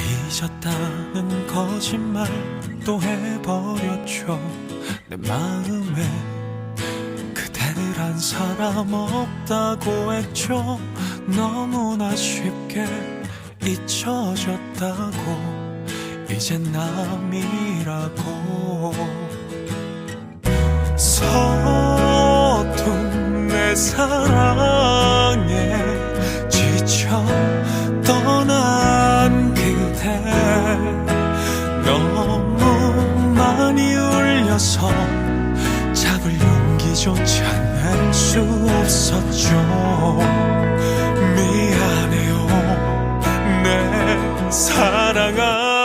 잊었다는 거짓말 또 해버렸죠. 내 마음에 그대란 사람 없다고 했죠. 너무나 쉽게 잊혀졌다고. 이젠 남이라고. 서툰 내 사랑 너무 많이 울려서 잡을 용기조차 낼 수 없었죠. 미안해요. 내 사랑아